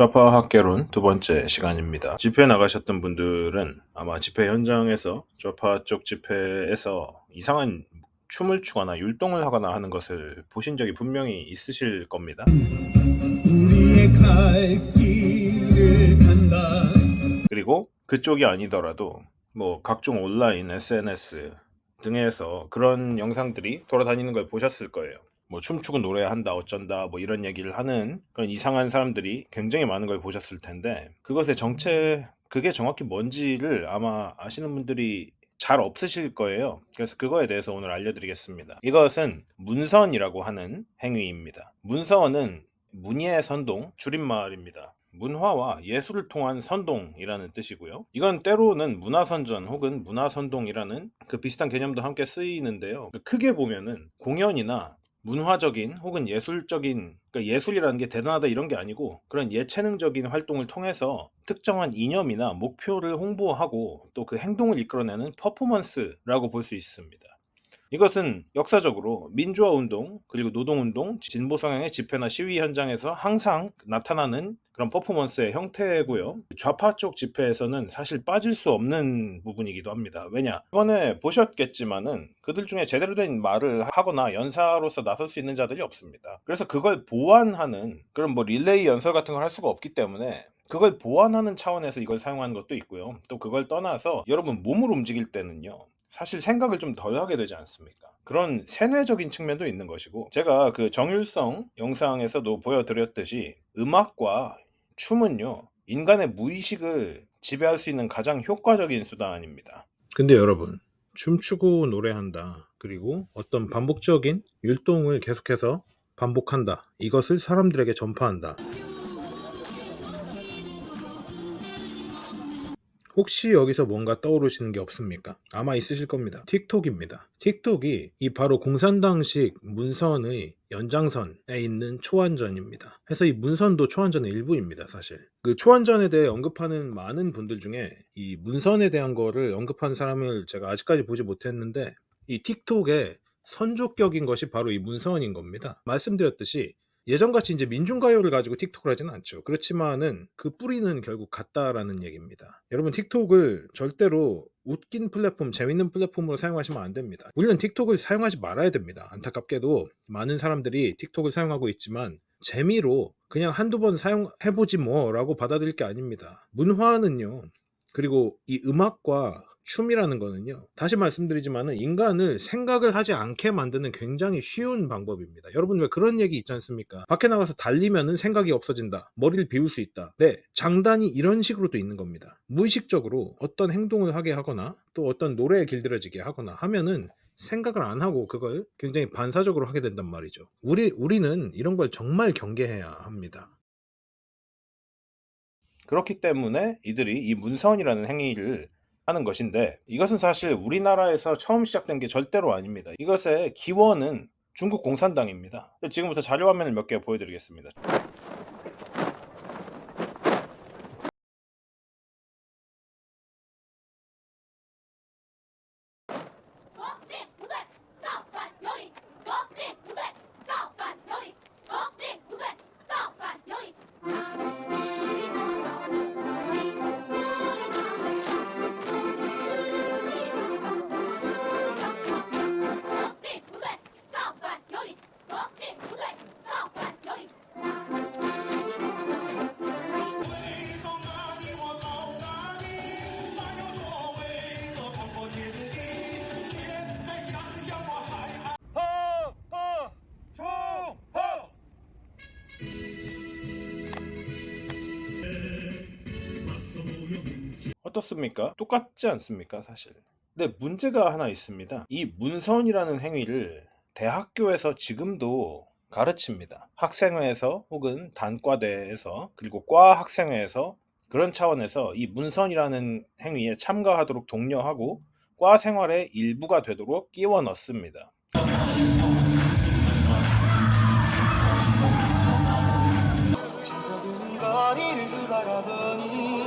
좌파 학개론 두 번째 시간입니다. 집회 나가셨던 분들은 아마 집회 현장에서 좌파 쪽 집회에서 이상한 춤을 추거나 율동을 하거나 하는 것을 보신 적이 분명히 있으실 겁니다. 그리고 그쪽이 아니더라도 뭐 각종 온라인 SNS 등에서 그런 영상들이 돌아다니는 걸 보셨을 거예요. 뭐 춤추고 노래한다 어쩐다 뭐 이런 얘기를 하는 그런 이상한 사람들이 굉장히 많은 걸 보셨을 텐데 그것의 정체 그게 정확히 뭔지를 아마 아시는 분들이 잘 없으실 거예요. 그래서 그거에 대해서 오늘 알려드리겠습니다. 이것은 문선이라고 하는 행위입니다. 문선은 문예 선동 줄임말입니다. 문화와 예술을 통한 선동이라는 뜻이고요. 이건 때로는 문화선전 혹은 문화선동이라는 그 비슷한 개념도 함께 쓰이는데요. 크게 보면은 공연이나 문화적인 혹은 예술적인 그러니까 예술이라는 게 대단하다 이런 게 아니고 그런 예체능적인 활동을 통해서 특정한 이념이나 목표를 홍보하고 또 그 행동을 이끌어내는 퍼포먼스라고 볼 수 있습니다. 이것은 역사적으로 민주화 운동 그리고 노동 운동 진보 성향의 집회나 시위 현장에서 항상 나타나는 그런 퍼포먼스의 형태고요. 좌파 쪽 집회에서는 사실 빠질 수 없는 부분이기도 합니다. 왜냐? 이번에 보셨겠지만은 그들 중에 제대로 된 말을 하거나 연사로서 나설 수 있는 자들이 없습니다. 그래서 그걸 보완하는 그런 뭐 릴레이 연설 같은 걸 할 수가 없기 때문에 그걸 보완하는 차원에서 이걸 사용하는 것도 있고요. 또 그걸 떠나서 여러분 몸을 움직일 때는요. 사실 생각을 좀 덜 하게 되지 않습니까? 그런 세뇌적인 측면도 있는 것이고 제가 그 정율성 영상에서도 보여드렸듯이 음악과 춤은요 인간의 무의식을 지배할 수 있는 가장 효과적인 수단입니다. 근데 여러분 춤추고 노래한다 그리고 어떤 반복적인 율동을 계속해서 반복한다 이것을 사람들에게 전파한다 혹시 여기서 뭔가 떠오르시는 게 없습니까? 아마 있으실 겁니다. 틱톡입니다. 틱톡이 이 바로 공산당식 문선의 연장선에 있는 초안전입니다. 그래서 이 문선도 초안전의 일부입니다, 사실. 그 초안전에 대해 언급하는 많은 분들 중에 이 문선에 대한 거를 언급하는 사람을 제가 아직까지 보지 못했는데 이 틱톡의 선조격인 것이 바로 이 문선인 겁니다. 말씀드렸듯이 예전같이 이제 민중가요를 가지고 틱톡을 하지는 않죠. 그렇지만은 그 뿌리는 결국 같다라는 얘기입니다. 여러분 틱톡을 절대로 웃긴 플랫폼, 재밌는 플랫폼으로 사용하시면 안 됩니다. 우리는 틱톡을 사용하지 말아야 됩니다. 안타깝게도 많은 사람들이 틱톡을 사용하고 있지만 재미로 그냥 한두 번 사용해보지 뭐 라고 받아들일 게 아닙니다. 문화는요. 그리고 이 음악과 춤이라는 거는요. 다시 말씀드리지만은 인간을 생각을 하지 않게 만드는 굉장히 쉬운 방법입니다. 여러분 왜 그런 얘기 있지 않습니까? 밖에 나가서 달리면은 생각이 없어진다. 머리를 비울 수 있다. 네, 장단이 이런 식으로도 있는 겁니다. 무의식적으로 어떤 행동을 하게 하거나 또 어떤 노래에 길들여지게 하거나 하면은 생각을 안 하고 그걸 굉장히 반사적으로 하게 된단 말이죠. 우리 우리는 이런 걸 정말 경계해야 합니다. 그렇기 때문에 이들이 이 문선이라는 행위를 하는 것인데 이것은 사실 우리나라에서 처음 시작된 게 절대로 아닙니다. 이것의 기원은 중국 공산당입니다. 지금부터 자료 화면을 몇 개 보여드리겠습니다. 어떻습니까? 똑같지 않습니까, 사실? 근데 문제가 하나 있습니다. 이 문선이라는 행위를 대학교에서 지금도 가르칩니다. 학생회에서 혹은 단과대에서 그리고 과 학생회에서 그런 차원에서 이 문선이라는 행위에 참가하도록 독려하고 과 생활의 일부가 되도록 끼워 넣습니다.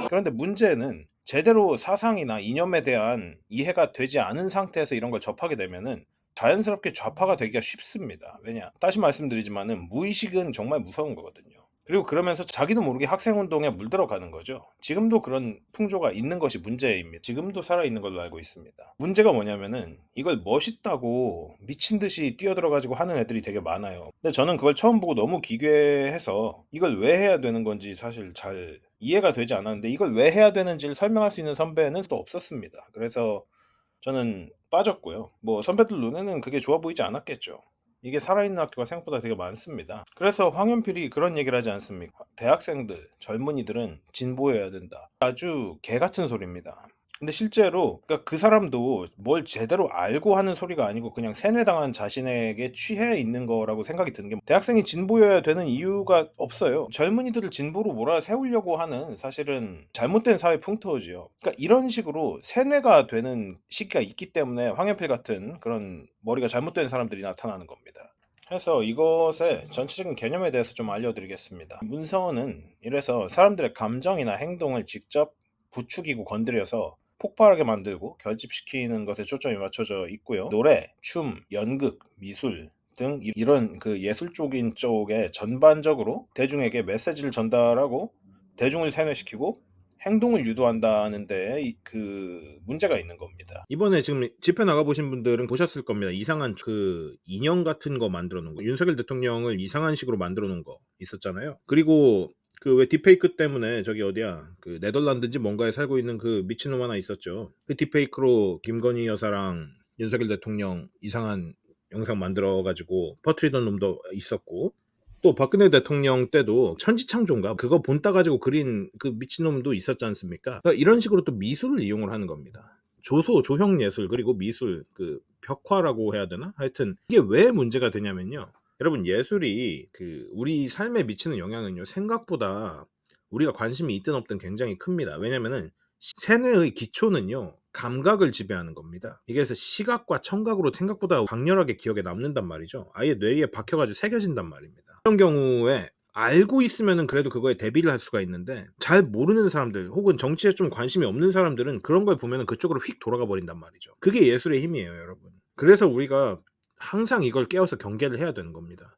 그런데 문제는 제대로 사상이나 이념에 대한 이해가 되지 않은 상태에서 이런 걸 접하게 되면은 자연스럽게 좌파가 되기가 쉽습니다. 왜냐? 다시 말씀드리지만은 무의식은 정말 무서운 거거든요. 그리고 그러면서 자기도 모르게 학생 운동에 물들어가는 거죠. 지금도 그런 풍조가 있는 것이 문제입니다. 지금도 살아있는 걸로 알고 있습니다. 문제가 뭐냐면은 이걸 멋있다고 미친 듯이 뛰어들어가지고 하는 애들이 되게 많아요. 근데 저는 그걸 처음 보고 너무 기괴해서 이걸 왜 해야 되는 건지 사실 잘 이해가 되지 않았는데 이걸 왜 해야 되는지를 설명할 수 있는 선배는 또 없었습니다. 그래서 저는 빠졌고요. 뭐 선배들 눈에는 그게 좋아 보이지 않았겠죠. 이게 살아있는 학교가 생각보다 되게 많습니다. 그래서 황현필이 그런 얘기를 하지 않습니까? 대학생들, 젊은이들은 진보해야 된다. 아주 개 같은 소리입니다. 근데 실제로 그러니까 그 사람도 뭘 제대로 알고 하는 소리가 아니고 그냥 세뇌당한 자신에게 취해 있는 거라고 생각이 드는 게 대학생이 진보여야 되는 이유가 없어요. 젊은이들을 진보로 몰아세우려고 하는 사실은 잘못된 사회 풍토지요. 그러니까 이런 식으로 세뇌가 되는 시기가 있기 때문에 황현필 같은 그런 머리가 잘못된 사람들이 나타나는 겁니다. 그래서 이것의 전체적인 개념에 대해서 좀 알려드리겠습니다. 문서는 이래서 사람들의 감정이나 행동을 직접 부추기고 건드려서 폭발하게 만들고 결집시키는 것에 초점이 맞춰져 있고요. 노래, 춤, 연극, 미술 등 이- 이런 그 예술적인 쪽에 전반적으로 대중에게 메시지를 전달하고 대중을 세뇌시키고 행동을 유도한다는 데 그 문제가 있는 겁니다. 이번에 지금 집회 나가 보신 분들은 보셨을 겁니다. 이상한 그 인형 같은 거 만들어 놓은 거. 윤석열 대통령을 이상한 식으로 만들어 놓은 거 있었잖아요. 그리고 그 왜 딥페이크 때문에 저기 어디야 그 네덜란드인지 뭔가에 살고 있는 그 미친놈 하나 있었죠. 그 딥페이크로 김건희 여사랑 윤석열 대통령 이상한 영상 만들어 가지고 퍼트리던 놈도 있었고 또 박근혜 대통령 때도 천지창조인가 그거 본따 가지고 그린 그 미친놈도 있었지 않습니까? 그러니까 이런 식으로 또 미술을 이용을 하는 겁니다. 조소, 조형 예술 그리고 미술 그 벽화라고 해야 되나? 하여튼 이게 왜 문제가 되냐면요. 여러분 예술이 그 우리 삶에 미치는 영향은요 생각보다 우리가 관심이 있든 없든 굉장히 큽니다. 왜냐면은 세뇌의 기초는요 감각을 지배하는 겁니다. 이게 그래서 시각과 청각으로 생각보다 강렬하게 기억에 남는단 말이죠. 아예 뇌에 박혀가지고 새겨진단 말입니다. 그런 경우에 알고 있으면은 그래도 그거에 대비를 할 수가 있는데 잘 모르는 사람들 혹은 정치에 좀 관심이 없는 사람들은 그런 걸 보면은 그쪽으로 휙 돌아가 버린단 말이죠. 그게 예술의 힘이에요, 여러분. 그래서 우리가 항상 이걸 깨워서 경계를 해야 되는 겁니다.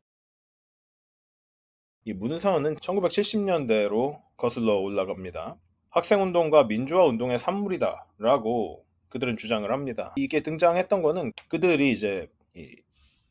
이 문서는 1970년대로 거슬러 올라갑니다. 학생운동과 민주화운동의 산물이다 라고 그들은 주장을 합니다. 이게 등장했던 거는 그들이 이제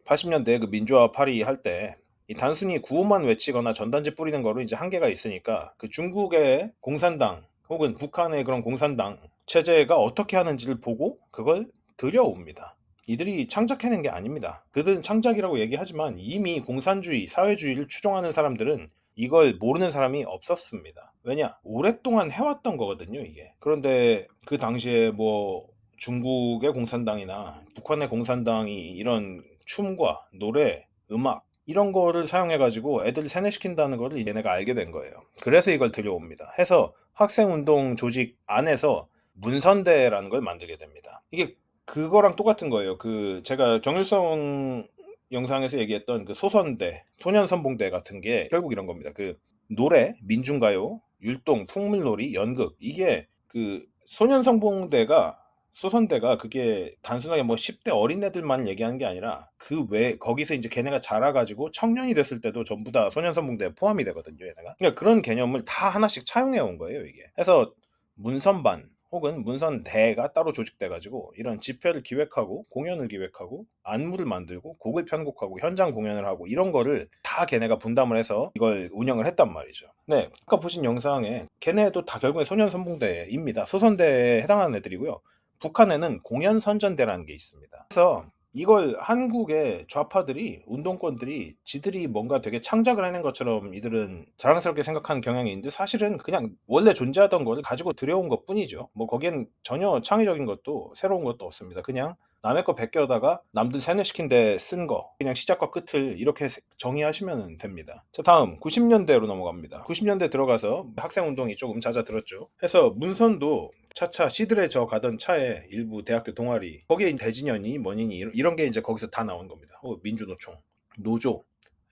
80년대 그 민주화 파리 할 때 단순히 구호만 외치거나 전단지 뿌리는 거로 이제 한계가 있으니까 그 중국의 공산당 혹은 북한의 그런 공산당 체제가 어떻게 하는지를 보고 그걸 들여옵니다. 이들이 창작해낸 게 아닙니다. 그들은 창작이라고 얘기하지만 이미 공산주의, 사회주의를 추종하는 사람들은 이걸 모르는 사람이 없었습니다. 왜냐? 오랫동안 해왔던 거거든요, 이게. 그런데 그 당시에 뭐 중국의 공산당이나 북한의 공산당이 이런 춤과 노래, 음악 이런 거를 사용해가지고 애들 세뇌시킨다는 거를 내가 알게 된 거예요. 그래서 이걸 들여옵니다. 해서 학생운동 조직 안에서 문선대라는 걸 만들게 됩니다. 이게 그거랑 똑같은 거예요. 그 제가 정일성 영상에서 얘기했던 그 소선대, 소년선봉대 같은 게 결국 이런 겁니다. 그 노래, 민중가요, 율동, 풍물놀이, 연극 이게 그 소년선봉대가 소선대가 그게 단순하게 뭐 10대 어린애들만 얘기하는 게 아니라 그 외 거기서 이제 걔네가 자라가지고 청년이 됐을 때도 전부 다 소년선봉대에 포함이 되거든요, 얘네가. 그러니까 그런 개념을 다 하나씩 차용해 온 거예요, 이게. 그래서 문선반 혹은 문선대가 따로 조직돼 가지고 이런 집회를 기획하고 공연을 기획하고 안무를 만들고 곡을 편곡하고 현장 공연을 하고 이런 거를 다 걔네가 분담을 해서 이걸 운영을 했단 말이죠. 네, 아까 보신 영상에 걔네도 다 결국에 소년선봉대입니다. 소선대에 해당하는 애들이고요. 북한에는 공연선전대라는 게 있습니다. 그래서 이걸 한국의 좌파들이 운동권들이 지들이 뭔가 되게 창작을 해낸 것처럼 이들은 자랑스럽게 생각하는 경향이 있는데 사실은 그냥 원래 존재하던 거를 가지고 들여온 것 뿐이죠. 뭐 거기엔 전혀 창의적인 것도 새로운 것도 없습니다. 그냥 남의 거 베껴다가 남들 세뇌시킨 데 쓴 거 그냥 시작과 끝을 이렇게 정의하시면 됩니다. 자 다음 90년대로 넘어갑니다. 90년대 들어가서 학생운동이 조금 잦아들었죠. 해서 문선도 차차 시들에 저 가던 차에 일부 대학교 동아리 거기에 대진연이 뭐니니 이런 게 이제 거기서 다 나온 겁니다. 어, 민주노총, 노조.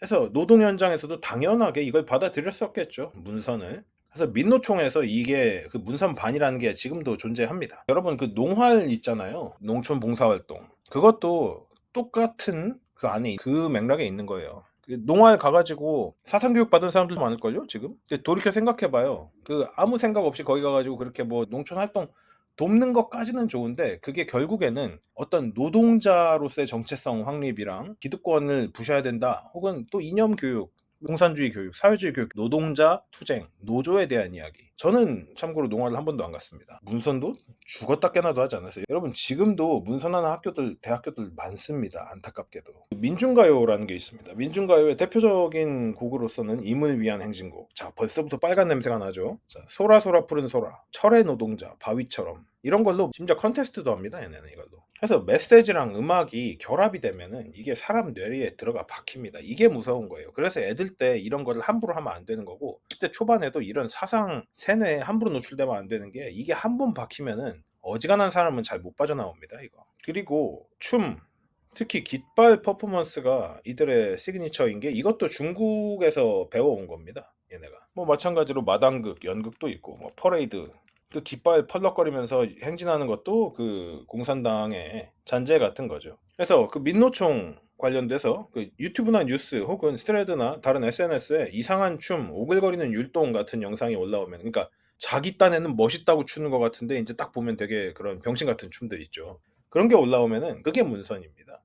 해서 노동 현장에서도 당연하게 이걸 받아들였었겠죠. 문선을. 그래서 민노총에서 이게 그 문선반이라는 게 지금도 존재합니다. 여러분 그 농활 있잖아요. 농촌 봉사활동. 그것도 똑같은 그 안에 그 맥락에 있는 거예요. 그 농활 가가지고 사상 교육 받은 사람들도 많을걸요 지금? 돌이켜 생각해봐요. 그 아무 생각 없이 거기 가가지고 그렇게 뭐 농촌 활동 돕는 것까지는 좋은데 그게 결국에는 어떤 노동자로서의 정체성 확립이랑 기득권을 부셔야 된다 혹은 또 이념 교육 공산주의 교육, 사회주의 교육, 노동자 투쟁, 노조에 대한 이야기. 저는 참고로 농활을 한 번도 안 갔습니다. 문선도 죽었다 깨나도 하지 않았어요. 여러분 지금도 문선하는 학교들, 대학교들 많습니다. 안타깝게도. 민중가요라는 게 있습니다. 민중가요의 대표적인 곡으로서는 임을 위한 행진곡. 자 벌써부터 빨간 냄새가 나죠. 자 소라소라 푸른 소라, 철의 노동자, 바위처럼 이런 걸로 심지어 컨테스트도 합니다. 얘네는 이걸로. 그래서 메시지랑 음악이 결합이 되면은 이게 사람 뇌리에 들어가 박힙니다. 이게 무서운 거예요. 그래서 애들 때 이런 거를 함부로 하면 안 되는 거고 10대 초반에도 이런 사상 세뇌에 함부로 노출되면 안 되는 게 이게 한 번 박히면은 어지간한 사람은 잘 못 빠져나옵니다. 이거. 그리고 춤 특히 깃발 퍼포먼스가 이들의 시그니처인 게 이것도 중국에서 배워온 겁니다. 얘네가. 뭐 마찬가지로 마당극, 연극도 있고 뭐 퍼레이드 그 깃발 펄럭거리면서 행진하는 것도 그 공산당의 잔재 같은 거죠. 그래서 그 민노총 관련돼서 그 유튜브나 뉴스 혹은 스트레드나 다른 SNS에 이상한 춤, 오글거리는 율동 같은 영상이 올라오면 그러니까 자기 딴에는 멋있다고 추는 것 같은데 이제 딱 보면 되게 그런 병신 같은 춤들 있죠. 그런 게 올라오면은 그게 문선입니다.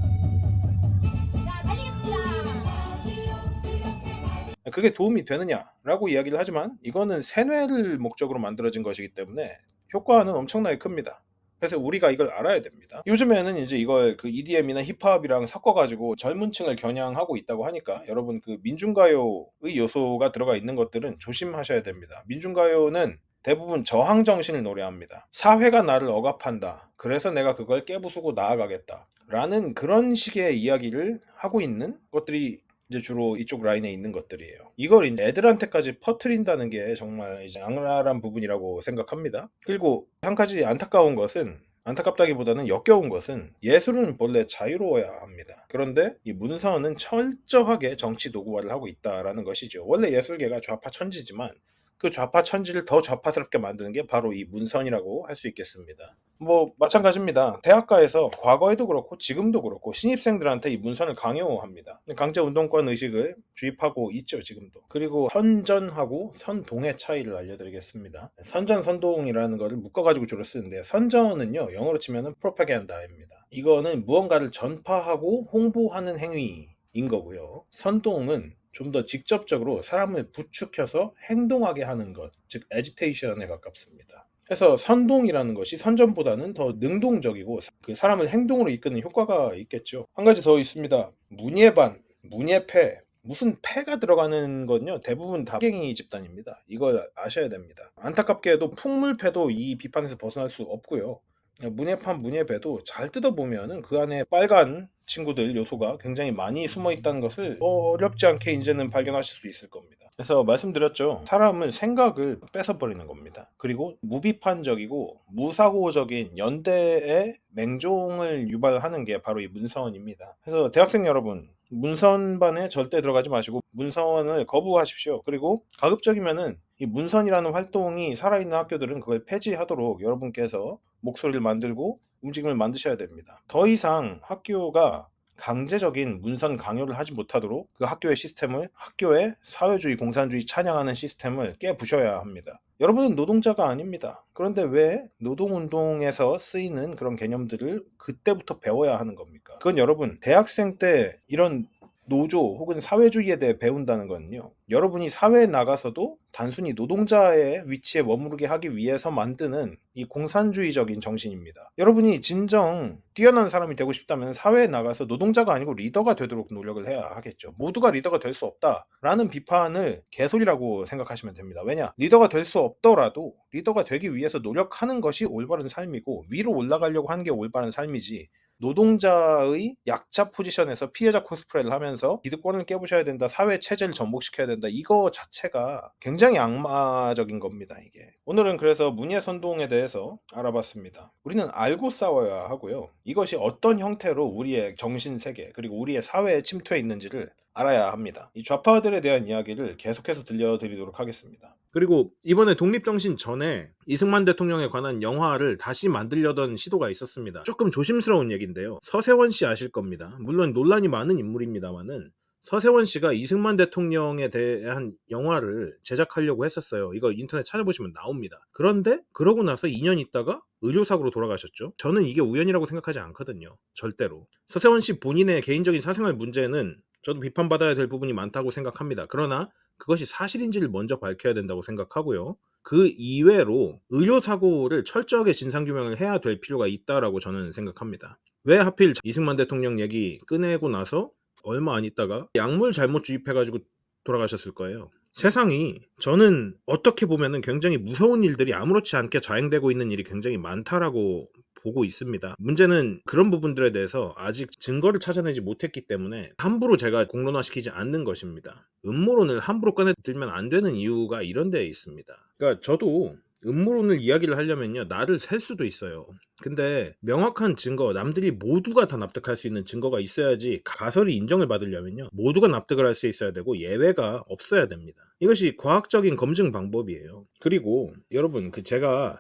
그게 도움이 되느냐라고 이야기를 하지만 이거는 세뇌를 목적으로 만들어진 것이기 때문에 효과는 엄청나게 큽니다. 그래서 우리가 이걸 알아야 됩니다. 요즘에는 이제 이걸 그 EDM이나 힙합이랑 섞어가지고 젊은 층을 겨냥하고 있다고 하니까 여러분 그 민중가요의 요소가 들어가 있는 것들은 조심하셔야 됩니다. 민중가요는 대부분 저항 정신을 노래합니다. 사회가 나를 억압한다. 그래서 내가 그걸 깨부수고 나아가겠다. 라는 그런 식의 이야기를 하고 있는 것들이 이제 주로 이쪽 라인에 있는 것들이에요. 이걸 이제 애들한테까지 퍼트린다는 게 정말 이제 악랄한 부분이라고 생각합니다. 그리고 한 가지 안타까운 것은 안타깝다기보다는 역겨운 것은 예술은 본래 자유로워야 합니다. 그런데 이 문서는 철저하게 정치 도구화를 하고 있다라는 것이죠. 원래 예술계가 좌파 천지지만 그 좌파 천지를 더 좌파스럽게 만드는 게 바로 이 문선이라고 할 수 있겠습니다. 뭐 마찬가지입니다. 대학가에서 과거에도 그렇고 지금도 그렇고 신입생들한테 이 문선을 강요합니다. 강제 운동권 의식을 주입하고 있죠 지금도. 그리고 선전하고 선동의 차이를 알려드리겠습니다. 선전 선동이라는 것을 묶어가지고 주로 쓰는데 선전은요 영어로 치면은 프로파간다입니다. 이거는 무언가를 전파하고 홍보하는 행위인 거고요. 선동은 좀더 직접적으로 사람을 부추켜서 행동하게 하는 것, 즉 에지테이션에 가깝습니다. 그래서 선동이라는 것이 선전보다는 더 능동적이고 그 사람을 행동으로 이끄는 효과가 있겠죠. 한 가지 더 있습니다. 문예반, 문예패, 무슨 패가 들어가는 건요 대부분 다 갱이 집단입니다. 이걸 아셔야 됩니다. 안타깝게도 풍물패도 이 비판에서 벗어날 수 없고요. 문예판 문예배도 잘 뜯어보면은 그 안에 빨간 친구들 요소가 굉장히 많이 숨어 있다는 것을 어렵지 않게 이제는 발견하실 수 있을 겁니다. 그래서 말씀드렸죠. 사람은 생각을 뺏어버리는 겁니다. 그리고 무비판적이고 무사고적인 연대의 맹종을 유발하는 게 바로 이 문서원입니다. 그래서 대학생 여러분, 문선반에 절대 들어가지 마시고 문서원을 거부하십시오. 그리고 가급적이면은 이 문선이라는 활동이 살아있는 학교들은 그걸 폐지하도록 여러분께서 목소리를 만들고 움직임을 만드셔야 됩니다. 더 이상 학교가 강제적인 문선 강요를 하지 못하도록 그 학교의 시스템을 학교의 사회주의 공산주의 찬양하는 시스템을 깨부셔야 합니다. 여러분은 노동자가 아닙니다. 그런데 왜 노동운동에서 쓰이는 그런 개념들을 그때부터 배워야 하는 겁니까? 그건 여러분 대학생 때 이런 노조 혹은 사회주의에 대해 배운다는 건요. 여러분이 사회에 나가서도 단순히 노동자의 위치에 머무르게 하기 위해서 만드는 이 공산주의적인 정신입니다. 여러분이 진정 뛰어난 사람이 되고 싶다면 사회에 나가서 노동자가 아니고 리더가 되도록 노력을 해야 하겠죠. 모두가 리더가 될 수 없다라는 비판을 개소리라고 생각하시면 됩니다. 왜냐? 리더가 될 수 없더라도 리더가 되기 위해서 노력하는 것이 올바른 삶이고 위로 올라가려고 하는 게 올바른 삶이지 노동자의 약자 포지션에서 피해자 코스프레를 하면서 기득권을 깨부셔야 된다, 사회 체제를 전복시켜야 된다, 이거 자체가 굉장히 악마적인 겁니다, 이게. 오늘은 그래서 문예 선동에 대해서 알아봤습니다. 우리는 알고 싸워야 하고요. 이것이 어떤 형태로 우리의 정신 세계, 그리고 우리의 사회에 침투해 있는지를 알아야 합니다. 이 좌파들에 대한 이야기를 계속해서 들려드리도록 하겠습니다. 그리고 이번에 독립정신 전에 이승만 대통령에 관한 영화를 다시 만들려던 시도가 있었습니다. 조금 조심스러운 얘기인데요. 서세원 씨 아실 겁니다. 물론 논란이 많은 인물입니다만은 서세원 씨가 이승만 대통령에 대한 영화를 제작하려고 했었어요. 이거 인터넷 찾아보시면 나옵니다. 그런데 그러고 나서 2년 있다가 의료사고로 돌아가셨죠. 저는 이게 우연이라고 생각하지 않거든요. 절대로. 서세원 씨 본인의 개인적인 사생활 문제는 저도 비판받아야 될 부분이 많다고 생각합니다. 그러나 그것이 사실인지를 먼저 밝혀야 된다고 생각하고요. 그 이외로 의료사고를 철저하게 진상규명을 해야 될 필요가 있다라고 저는 생각합니다. 왜 하필 이승만 대통령 얘기 꺼내고 나서 얼마 안 있다가 약물 잘못 주입해가지고 돌아가셨을 거예요. 세상이 저는 어떻게 보면은 굉장히 무서운 일들이 아무렇지 않게 자행되고 있는 일이 굉장히 많다라고 보고 있습니다. 문제는 그런 부분들에 대해서 아직 증거를 찾아내지 못했기 때문에 함부로 제가 공론화시키지 않는 것입니다. 음모론을 함부로 꺼내들면 안 되는 이유가 이런 데에 있습니다. 그러니까 저도 음모론을 이야기를 하려면요 나를 셀 수도 있어요. 근데 명확한 증거, 남들이 모두가 다 납득할 수 있는 증거가 있어야지 가설이 인정을 받으려면요 모두가 납득을 할 수 있어야 되고 예외가 없어야 됩니다. 이것이 과학적인 검증 방법이에요. 그리고 여러분 그 제가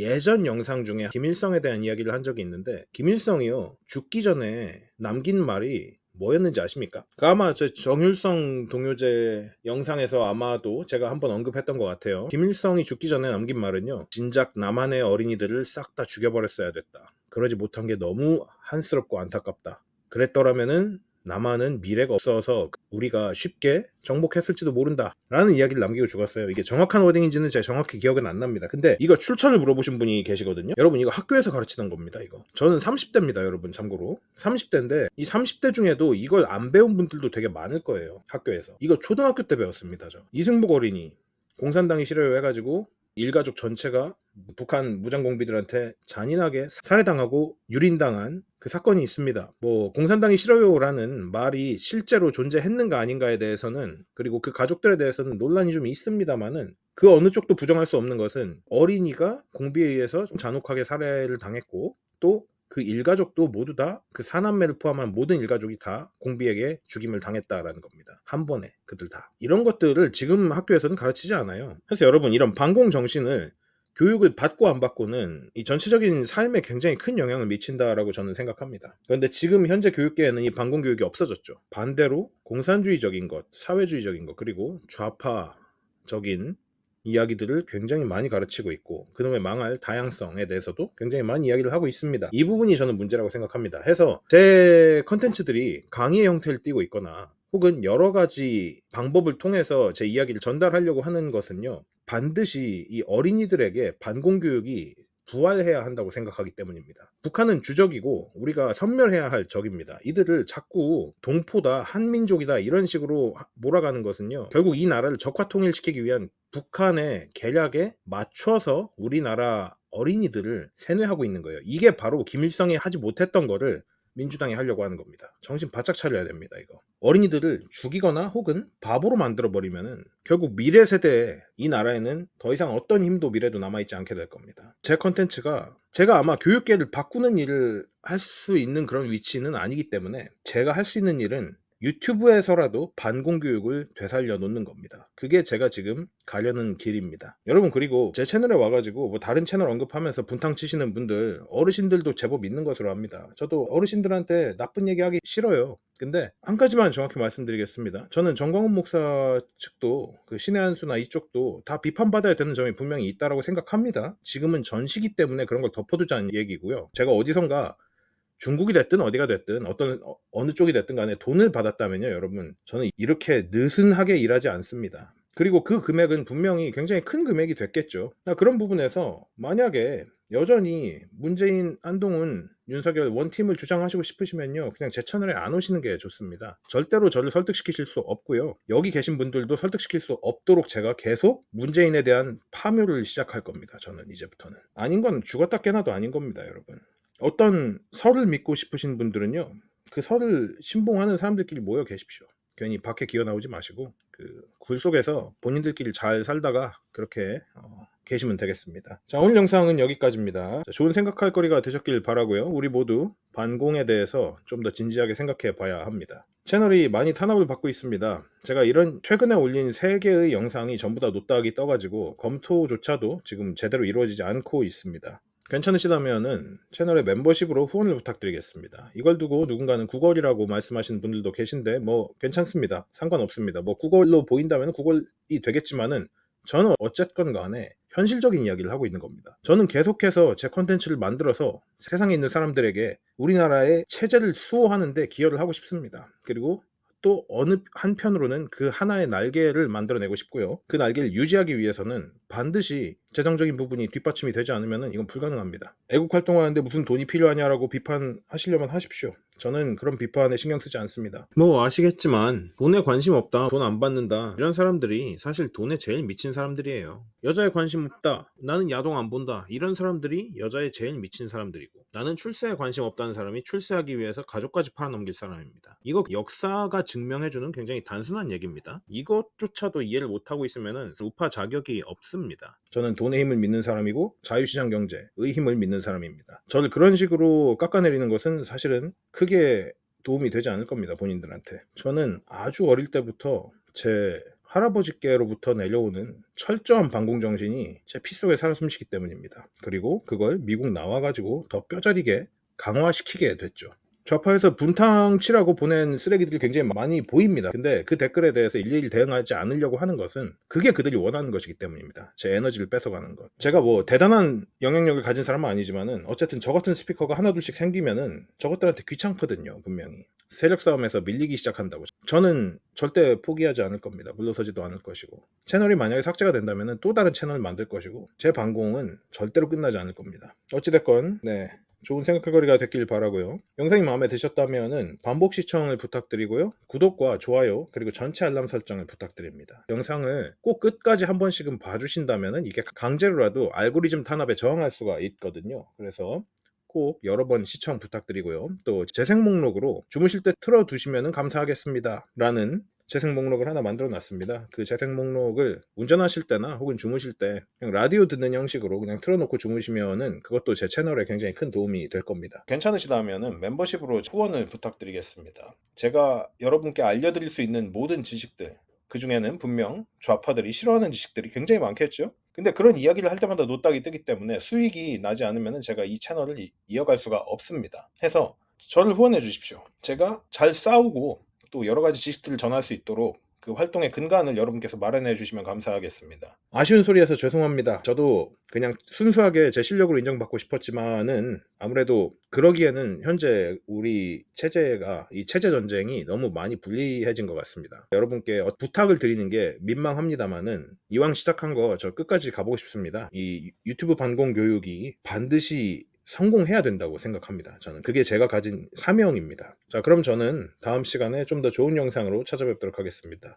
예전 영상 중에 김일성에 대한 이야기를 한 적이 있는데 김일성이요 죽기 전에 남긴 말이 뭐였는지 아십니까? 그 아마 저 정율성 동요제 영상에서 아마도 제가 한번 언급했던 것 같아요. 김일성이 죽기 전에 남긴 말은요. 진작 남한의 어린이들을 싹 다 죽여버렸어야 됐다. 그러지 못한 게 너무 한스럽고 안타깝다. 그랬더라면은 남한은 미래가 없어서 우리가 쉽게 정복했을지도 모른다 라는 이야기를 남기고 죽었어요. 이게 정확한 워딩인지는 제가 정확히 기억은 안 납니다. 근데 이거 출처를 물어보신 분이 계시거든요. 여러분 이거 학교에서 가르치던 겁니다 이거. 저는 30대입니다 여러분 참고로. 30대인데 이 30대 중에도 이걸 안 배운 분들도 되게 많을 거예요 학교에서. 이거 초등학교 때 배웠습니다 저. 이승복 어린이. 공산당이 싫어요 해가지고 일가족 전체가 북한 무장공비들한테 잔인하게 살해당하고 유린당한 그 사건이 있습니다. 뭐 공산당이 싫어요라는 말이 실제로 존재했는가 아닌가에 대해서는 그리고 그 가족들에 대해서는 논란이 좀 있습니다만은 그 어느 쪽도 부정할 수 없는 것은 어린이가 공비에 의해서 좀 잔혹하게 살해를 당했고 또 그 일가족도 모두 다 그 사남매를 포함한 모든 일가족이 다 공비에게 죽임을 당했다라는 겁니다. 한 번에 그들 다. 이런 것들을 지금 학교에서는 가르치지 않아요. 그래서 여러분 이런 반공 정신을 교육을 받고 안 받고는 이 전체적인 삶에 굉장히 큰 영향을 미친다라고 저는 생각합니다. 그런데 지금 현재 교육계에는 이 반공 교육이 없어졌죠. 반대로 공산주의적인 것, 사회주의적인 것, 그리고 좌파적인 이야기들을 굉장히 많이 가르치고 있고 그놈의 망할 다양성에 대해서도 굉장히 많이 이야기를 하고 있습니다. 이 부분이 저는 문제라고 생각합니다. 해서 제 컨텐츠들이 강의의 형태를 띠고 있거나 혹은 여러 가지 방법을 통해서 제 이야기를 전달하려고 하는 것은요. 반드시 이 어린이들에게 반공교육이 부활해야 한다고 생각하기 때문입니다. 북한은 주적이고 우리가 선멸해야 할 적입니다. 이들을 자꾸 동포다, 한민족이다 이런 식으로 몰아가는 것은요. 결국 이 나라를 적화 통일시키기 위한 북한의 계략에 맞춰서 우리나라 어린이들을 세뇌하고 있는 거예요. 이게 바로 김일성이 하지 못했던 거를 민주당이 하려고 하는 겁니다. 정신 바짝 차려야 됩니다, 이거. 어린이들을 죽이거나 혹은 바보로 만들어 버리면은 결국 미래 세대에 이 나라에는 더 이상 어떤 힘도 미래도 남아있지 않게 될 겁니다. 제 컨텐츠가 제가 아마 교육계를 바꾸는 일을 할 수 있는 그런 위치는 아니기 때문에 제가 할 수 있는 일은 유튜브에서라도 반공교육을 되살려 놓는 겁니다. 그게 제가 지금 가려는 길입니다. 여러분 그리고 제 채널에 와가지고 뭐 다른 채널 언급하면서 분탕 치시는 분들 어르신들도 제법 있는 것으로 압니다. 저도 어르신들한테 나쁜 얘기하기 싫어요. 근데 한 가지만 정확히 말씀드리겠습니다. 저는 정광훈 목사 측도 그 신의 한수나 이쪽도 다 비판받아야 되는 점이 분명히 있다라고 생각합니다. 지금은 전시기 때문에 그런 걸 덮어두자는 얘기고요. 제가 어디선가 중국이 됐든 어디가 됐든 어떤 어, 어느 쪽이 됐든 간에 돈을 받았다면요 여러분. 저는 이렇게 느슨하게 일하지 않습니다. 그리고 그 금액은 분명히 굉장히 큰 금액이 됐겠죠. 나 그런 부분에서 만약에 여전히 문재인 한동훈 윤석열 원팀을 주장하시고 싶으시면요 그냥 제 채널에 안 오시는 게 좋습니다. 절대로 저를 설득시키실 수 없고요. 여기 계신 분들도 설득시킬 수 없도록 제가 계속 문재인에 대한 파묘를 시작할 겁니다 저는 이제부터는. 아닌 건 죽었다 깨나도 아닌 겁니다 여러분 어떤 설을 믿고 싶으신 분들은요, 그 설을 신봉하는 사람들끼리 모여 계십시오. 괜히 밖에 기어 나오지 마시고 그 굴 속에서 본인들끼리 잘 살다가 그렇게 어, 계시면 되겠습니다. 자 오늘 영상은 여기까지입니다. 자, 좋은 생각할 거리가 되셨길 바라고요. 우리 모두 반공에 대해서 좀 더 진지하게 생각해 봐야 합니다. 채널이 많이 탄압을 받고 있습니다. 제가 이런 최근에 올린 3개의 영상이 전부 다 노딱이 떠가지고 검토조차도 지금 제대로 이루어지지 않고 있습니다. 괜찮으시다면은 채널에 멤버십으로 후원을 부탁드리겠습니다. 이걸 두고 누군가는 구걸이라고 말씀하시는 분들도 계신데 뭐 괜찮습니다. 상관없습니다. 뭐 구걸로 보인다면 구걸이 되겠지만은 저는 어쨌건 간에 현실적인 이야기를 하고 있는 겁니다. 저는 계속해서 제 컨텐츠를 만들어서 세상에 있는 사람들에게 우리나라의 체제를 수호하는데 기여를 하고 싶습니다. 그리고 또 어느 한편으로는 그 하나의 날개를 만들어내고 싶고요. 그 날개를 유지하기 위해서는 반드시 재정적인 부분이 뒷받침이 되지 않으면 이건 불가능합니다. 애국 활동하는데 무슨 돈이 필요하냐라고 비판하시려면 하십시오. 저는 그런 비판에 신경 쓰지 않습니다. 뭐 아시겠지만 돈에 관심 없다, 돈 안 받는다 이런 사람들이 사실 돈에 제일 미친 사람들이에요. 여자에 관심 없다, 나는 야동 안 본다 이런 사람들이 여자에 제일 미친 사람들이고 나는 출세에 관심 없다는 사람이 출세하기 위해서 가족까지 팔아넘길 사람입니다. 이거 역사가 증명해주는 굉장히 단순한 얘기입니다. 이것조차도 이해를 못하고 있으면 우파 자격이 없습니다. 저는 돈의 힘을 믿는 사람이고 자유시장 경제의 힘을 믿는 사람입니다. 저를 그런 식으로 깎아내리는 것은 사실은 크게 도움이 되지 않을 겁니다. 본인들한테. 저는 아주 어릴 때부터 제 할아버지께로부터 내려오는 철저한 반공 정신이 제 피 속에 살아 숨쉬기 때문입니다. 그리고 그걸 미국 나와가지고 더 뼈저리게 강화시키게 됐죠. 좌파에서 분탕치라고 보낸 쓰레기들이 굉장히 많이 보입니다. 근데 그 댓글에 대해서 일일이 대응하지 않으려고 하는 것은 그게 그들이 원하는 것이기 때문입니다. 제 에너지를 뺏어가는 것. 제가 뭐 대단한 영향력을 가진 사람은 아니지만은 어쨌든 저 같은 스피커가 하나둘씩 생기면은 저것들한테 귀찮거든요, 분명히. 세력 싸움에서 밀리기 시작한다고. 저는 절대 포기하지 않을 겁니다. 물러서지도 않을 것이고. 채널이 만약에 삭제가 된다면은 또 다른 채널을 만들 것이고 제 반공은 절대로 끝나지 않을 겁니다. 어찌됐건 네. 좋은 생각거리가 됐길 바라고요. 영상이 마음에 드셨다면 반복 시청을 부탁드리고요. 구독과 좋아요 그리고 전체 알람 설정을 부탁드립니다. 영상을 꼭 끝까지 한 번씩은 봐주신다면 이게 강제로라도 알고리즘 탄압에 저항할 수가 있거든요. 그래서 꼭 여러 번 시청 부탁드리고요. 또 재생 목록으로 주무실 때 틀어두시면 감사하겠습니다. 라는 재생 목록을 하나 만들어 놨습니다. 그 재생 목록을 운전하실 때나 혹은 주무실 때 그냥 라디오 듣는 형식으로 그냥 틀어놓고 주무시면은 그것도 제 채널에 굉장히 큰 도움이 될 겁니다. 괜찮으시다면은 멤버십으로 후원을 부탁드리겠습니다. 제가 여러분께 알려드릴 수 있는 모든 지식들 그 중에는 분명 좌파들이 싫어하는 지식들이 굉장히 많겠죠. 근데 그런 이야기를 할 때마다 노딱이 뜨기 때문에 수익이 나지 않으면 제가 이 채널을 이- 이어갈 수가 없습니다. 해서 저를 후원해 주십시오. 제가 잘 싸우고 또 여러 가지 지식들을 전할 수 있도록 그 활동의 근간을 여러분께서 마련해 주시면 감사하겠습니다. 아쉬운 소리에서 죄송합니다. 저도 그냥 순수하게 제 실력으로 인정받고 싶었지만은 아무래도 그러기에는 현재 우리 체제가 이 체제 전쟁이 너무 많이 불리해진 것 같습니다. 여러분께 어- 부탁을 드리는 게 민망합니다만은 이왕 시작한 거 저 끝까지 가보고 싶습니다. 이 유튜브 반공 교육이 반드시 성공해야 된다고 생각합니다. 저는 그게 제가 가진 사명입니다. 자, 그럼 저는 다음 시간에 좀 더 좋은 영상으로 찾아뵙도록 하겠습니다.